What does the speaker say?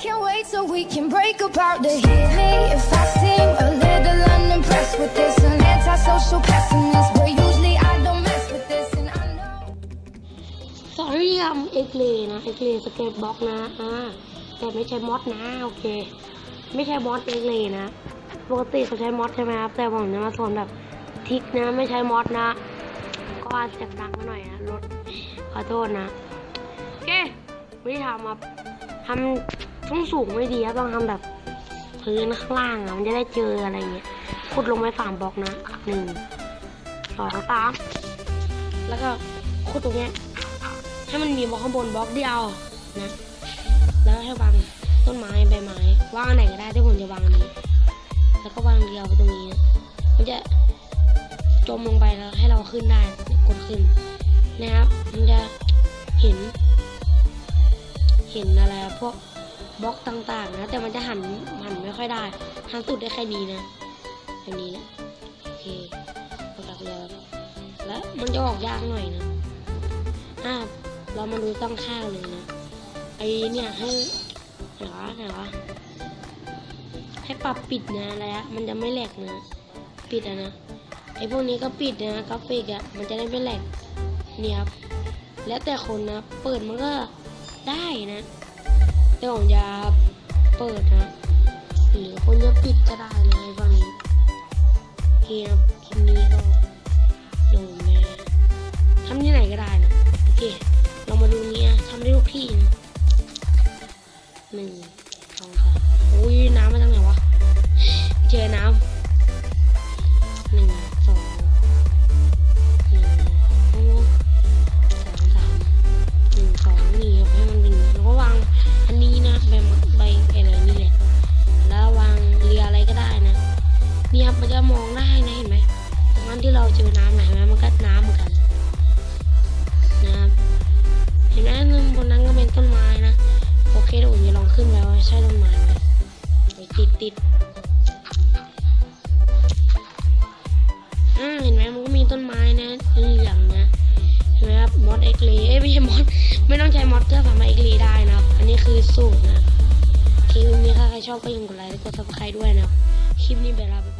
Can't wait till we can break apart to hear me if I seem a little unimpressed with this. An antisocial pessimist, but usually I don't mess with this, and I know. สอรี่ทำเอ็กเลนะเอ็กเลสเก็ตบล็อกนะอ่าแต่ไม่ใช่มอดนะโอเค ไม่ใช่มอดเอ็กเลนะปกติเขาใช้มอดใช่ไหมครับแต่ผมจะมาสอนแบบทิกนะไม่ใช่มอดนะ ก็อาจจะดังไปหน่อยนะรถขอโทษนะโอเค วิธีทำครับทำต้องสูงไม่ดีครับต้องทำแบบพื้นข้างล่างอะมันจะได้เจออะไรเงี้ยขุดลงไปสามบล็อกนะหนึ่งสองสามแล้วก็ขุดตรงเนี้ยให้มันมีบล็อกข้างบนบล็อกเดียวนะ แล้วให้วางต้นไม้ใบไม้วางไหนก็ได้ที่ผมจะวางอันนี้ แล้วก็วางเดียวไปตรงนี้นะมันจะจมลงไปแล้วให้เราขึ้นได้กดขึ้นนะครับ มันจะเห็น เห็นอะไรพวกบล็อกต่างๆนะ แต่มันจะหันหันไม่ค่อยได้หันสุดได้แค่นี้นะแบบนี้นะโอเคกดเดียแล้วมันจะออกยากหน่อยนะอะเรามาดูตั้งค่าเลยนะไอเนี่ยให้ไหนวะไหนวะให้ปรับปิดนะระยะมันจะไม่แหลกนะ ปิดอะนะไอพวกนี้ก็ปิดนะกราฟิกอะมันจะได้ไม่แหลกเนี่ยครับแล้วแต่คนนะเปิดมันก็ ได้นะแต่ผมจะเปิดนะหรือคนจะปิดก็ได้นะไอ้พวกนี้โอเคค เจอน้ำนะเห็นไหมมันก็น้ำเหมือนกันนะครับเห็นไหมมันบนนั้นก็เป็นต้นไม้นะโอเคเดี๋ยวผมจะลองขึ้นไปว่าใช่ต้นไม้ไหมไปติดติดอ่าเห็นไหมมันก็มีต้นไม้นะเหลืองนะเห็นไหมครับมอสเอ็กเลเอ้ยไม่ใช่มอสไม่ต้องใช้มอสก็สามารถเอ็กเลได้นะครับ อันนี้คือสูตรนะคลิปนี้ถ้าใครชอบก็อย่าลืมกดไลค์กดซับสไครต์ด้วยนะคลิปนี้ไปแล้วบ๊า